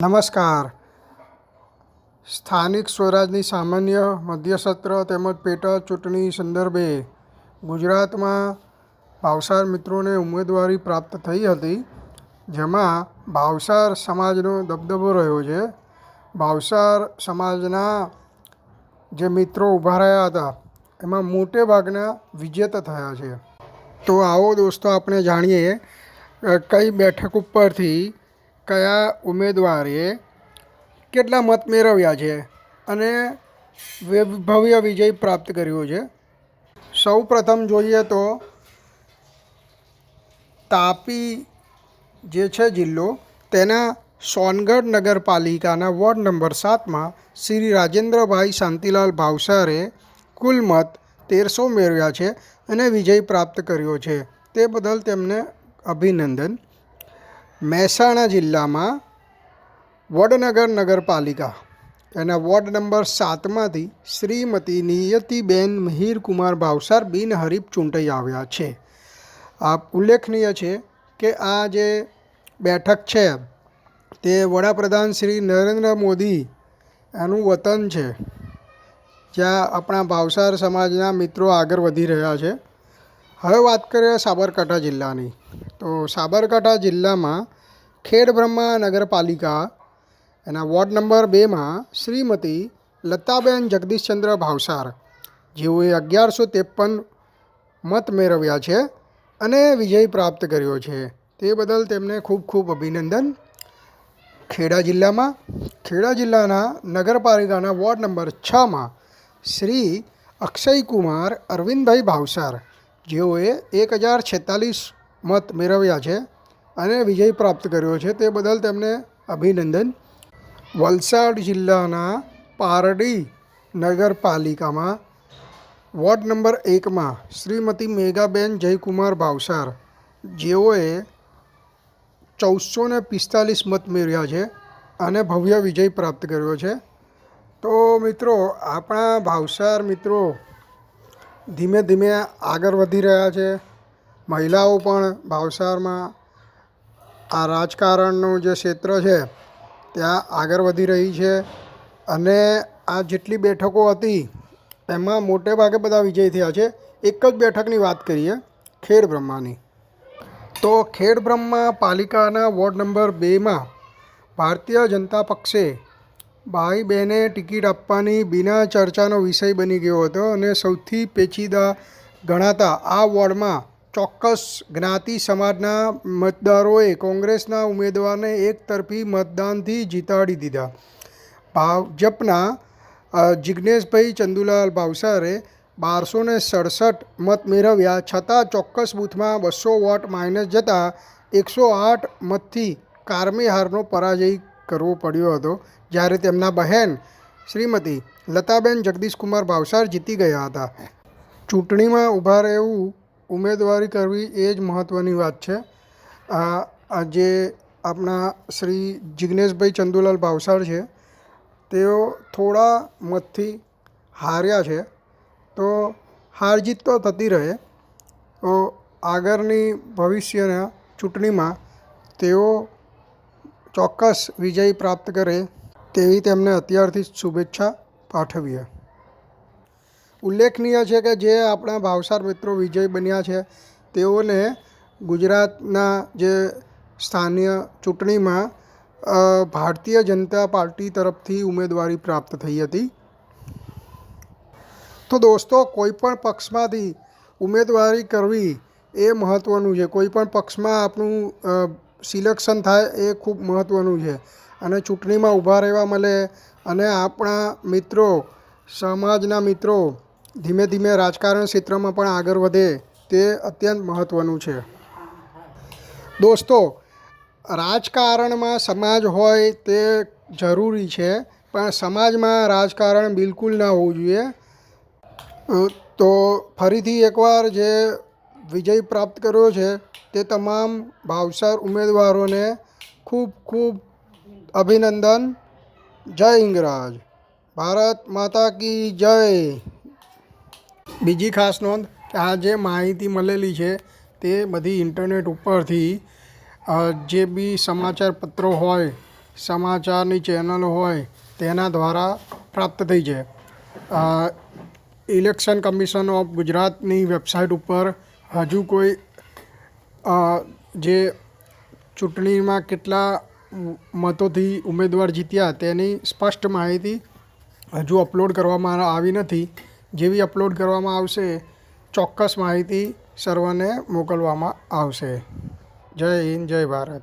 નમસ્કાર. સ્થાનિક સ્વરાજની સામાન્ય મધ્યસત્ર તેમજ પેટા ચૂંટણી સંદર્ભે ગુજરાતમાં ભાવસાર મિત્રોને ઉમેદવારી પ્રાપ્ત થઈ હતી, જેમાં ભાવસાર સમાજનો દબદબો રહ્યો છે. ભાવસાર સમાજના જે મિત્રો ઊભા રહ્યા હતા, એમાં મોટે ભાગના વિજેતા થયા છે. તો આવો દોસ્તો, આપણે જાણીએ કઈ બેઠક ઉપરથી કયા ઉમેદવારે કેટલા મત મેળવ્યા છે અને ભવ્ય વિજય પ્રાપ્ત કર્યો છે? સૌ પ્રથમ જોઈએ તો તાપી જે છે જિલ્લો, તેના સોનગઢ નગરપાલિકાના વોર્ડ નંબર સાતમાં શ્રી રાજેન્દ્રભાઈ શાંતિલાલ ભાવસારે કુલ મત તેરસો મેળવ્યા છે અને વિજય પ્રાપ્ત કર્યો છે. તે બદલ તેમને અભિનંદન. મહેસાણા જિલ્લામાં વડનગર નગરપાલિકા એના વોર્ડ નંબર સાતમાંથી શ્રીમતી નિયતિબેન મિહિરકુમાર ભાવસાર બિનહરીફ ચૂંટાઈ આવ્યા છે. આ ઉલ્લેખનીય છે કે આ જે બેઠક છે, તે વડાપ્રધાન શ્રી નરેન્દ્ર મોદી એનું વતન છે. જ્યાં આપણા ભાવસાર સમાજના મિત્રો આગળ વધી રહ્યા છે. હવે વાત કરીએ સાબરકાંઠા જિલ્લાની. તો સાબરકાંઠા જિલ્લામાં ખેડબ્રહ્મા નગરપાલિકા એના વોર્ડ નંબર બેમાં શ્રીમતી લતાબેન જગદીશચંદ્ર ભાવસાર. જેઓએ અગિયારસો ત્રેપન મત મેળવ્યા છે અને વિજય પ્રાપ્ત કર્યો છે. તે બદલ તેમને ખૂબ ખૂબ અભિનંદન. ખેડા જિલ્લામાં, ખેડા જિલ્લાના નગરપાલિકાના વોર્ડ નંબર છમાં શ્રી અક્ષયકુમાર અરવિંદભાઈ ભાવસાર, જેઓએ એક હજાર છેતાલીસ મત મેળવ્યા છે. અને વિજય પ્રાપ્ત કર્યો છે. તે બદલ તેમને અભિનંદન. વલસાડ જિલ્લાના પારડી નગરપાલિકામાં વોર્ડ નંબર એકમાં શ્રીમતી મેઘાબેન જયકુમાર ભાવસાર, જેઓએ ચૌદસો ને પિસ્તાલીસ મત મેળવ્યા છે અને ભવ્ય વિજય પ્રાપ્ત કર્યો છે. તો મિત્રો, આપણા ભાવસાર મિત્રો ધીમે ધીમે આગળ વધી રહ્યા છે. મહિલાઓ પણ ભાવસારમાં આ રાજકારણનું જે ક્ષેત્ર છે, ત્યાં આગળ વધી રહી છે અને આ જેટલી બેઠકો હતી, એમાં મોટે ભાગે બધા વિજય થયા છે. એક જ બેઠકની વાત કરીએ, ખેડ બ્રહ્માની. તો ખેડ બ્રહ્મા પાલિકાના વોર્ડ નંબર બેમાં ભારતીય જનતા પક્ષે ભાઈ બહેને ટિકિટ આપવાની બિના ચર્ચાનો વિષય બની ગયો હતો અને સૌથી પેચીદા ગણાતા આ વોર્ડમાં ચોક્કસ જ્ઞાતિ સમાજના મતદારોએ કોંગ્રેસના ઉમેદવારને એકતરફી મતદાનથી જીતાડી દીધા. ભાજપના જિજ્ઞેશભાઈ ચંદુલાલ ભાવસારે બારસો ને સડસઠ મત મેળવ્યા છતાં ચોક્કસ બૂથમાં બસો વોટ માઇનસ જતાં એકસો આઠ મતથી કારમી હારનો પરાજય કરવો પડ્યો હતો, જ્યારે તેમના બહેન શ્રીમતી લતાબેન જગદીશકુમાર ભાવસાર જીતી ગયા હતા. ચૂંટણીમાં ઊભા રહેવું ઉમેદવારી કરવી એ જ મહત્ત્વની વાત છે. આ જે આપણા શ્રી જિજ્ઞેશભાઈ ચંદુલાલ ભાવસાર છે, તેઓ થોડા મતથી હાર્યા છે. તો હાર જીત તો થતી રહે. તો આગળની ભવિષ્યના ચૂંટણીમાં તેઓ ચોક્કસ વિજય પ્રાપ્ત કરે તેવી તેમને અત્યારથી શુભેચ્છા પાઠવીએ. ઉલ્લેખનીય છે કે જે આપણા ભાવસાર મિત્રો વિજય બન્યા છે, તેઓને ગુજરાતના જે સ્થાનીય ચૂંટણીમાં ભારતીય જનતા પાર્ટી તરફથી ઉમેદવારી પ્રાપ્ત થઈ હતી. તો દોસ્તો, કોઈ પણ પક્ષમાંથી ઉમેદવારી કરવી એ મહત્ત્વનું છે. કોઈપણ પક્ષમાં આપણું સિલેક્શન થાય એ ખૂબ મહત્ત્વનું છે. અને ચૂંટણીમાં ઊભા રહેવા મળે અને આપણા મિત્રો, સમાજના મિત્રો ધીમે ધીમે રાજકારણ ક્ષેત્રમાં પણ આગળ વધે તે અત્યંત મહત્ત્વનું છે. દોસ્તો, રાજકારણમાં સમાજ હોય તે જરૂરી છે, પણ સમાજમાં રાજકારણ બિલકુલ ના હોવું જોઈએ. તો ફરીથી એકવાર જે વિજય પ્રાપ્ત કર્યો છે, તે તમામ ભાવસાર ઉમેદવારોને ખૂબ ખૂબ અભિનંદન. જય ઇંગરાજ ભારત માતા કી જય. બીજી ખાસ નોંધ કે આ જે માહિતી મળેલી છે તે બધી ઇન્ટરનેટ ઉપરથી જે બી સમાચાર પત્રો હોય, સમાચારની ચેનલો હોય, તેના દ્વારા પ્રાપ્ત થઈ છે. ઇલેક્શન કમિશન ઓફ ગુજરાતની વેબસાઇટ ઉપર હજુ કોઈ જે ચૂંટણીમાં કેટલા મતોથી ઉમેદવાર જીત્યા તેની સ્પષ્ટ માહિતી હજુ અપલોડ કરવામાં આવી નથી. જેવી અપલોડ કરવામાં આવશે ચોક્કસ માહિતી સર્વને મોકલવામાં આવશે. જય હિન્દ જય ભારત.